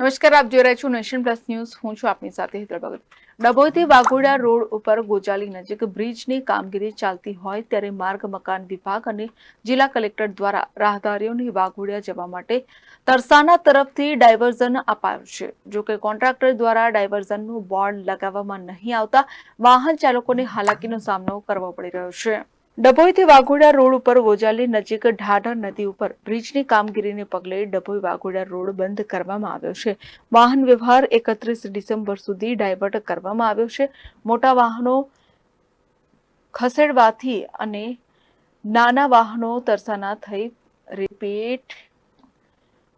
નમસ્કાર, આપ જોઈ રહ્યા છો નેશન પ્લસ ન્યૂઝ. હું છું આપની સાથે હૈદરાબાદ ડભોઈથી વાઘોડિયા રોડ ઉપર ગોજાલી નજીક બ્રિજની કામગીરી ચાલતી હોય ત્યારે માર્ગ, મકાન વિભાગ અને જિલ્લા કલેક્ટર દ્વારા રાહદારીઓને વાઘોડિયા જવા માટે તરસાના તરફથી ડાયવર્ઝન અપાયું છે. જોકે કોન્ટ્રાક્ટર દ્વારા ડાયવર્ઝનનું બોર્ડ લગાવવામાં નહીં આવતા વાહન ચાલકોને હાલાકીનો સામનો કરવો પડી રહ્યો છે. ડભોઈથી વાઘોડિયા રોડ ઉપર ગોજાલી નજીક ઢાઢર નદી ઉપર બ્રિજની કામગીરીને પગલે ડભોઈ વાઘોડા રોડ બંધ કરવામાં આવ્યો છે. વાહન વ્યવહાર એકત્રીસ ડિસેમ્બર સુધી ડાયવર્ટ કરવામાં આવ્યો છે. મોટા વાહનો ખસેડવાથી અને નાના વાહનો તરસાના થઈ રિપીટ.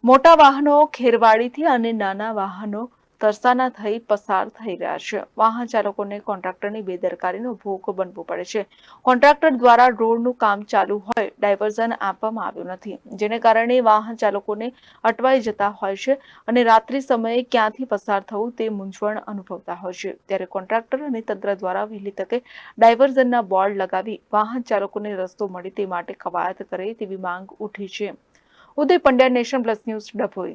મોટા વાહનો ખેરવાડીથી અને નાના વાહનો તરસાના થઈ પસાર થઈ રહ્યા છે. વાહન ચાલકોને કોન્ટ્રાક્ટરની બેદરકારીનો ભોગ બનવો પડે છે. કોન્ટ્રાક્ટર દ્વારા રોડનું કામ ચાલુ હોય, ડાયવર્ઝન આપવામાં આવ્યું નથી, જેને કારણે વાહન ચાલકોને અટવાઈ જતા હોય છે અને રાત્રિ સમયે ક્યાંથી પસાર થવું તે મૂંઝવણ અનુભવતા હોય છે. ત્યારે કોન્ટ્રાક્ટર અને તંત્ર દ્વારા વહેલી તકે ડાયવર્ઝનના બોર્ડ લગાવી વાહન ચાલકોને રસ્તો મળે તે માટે કવાયત કરે તેવી માંગ ઉઠી છે. Uday Pandya, nation plus news, Dabhoi.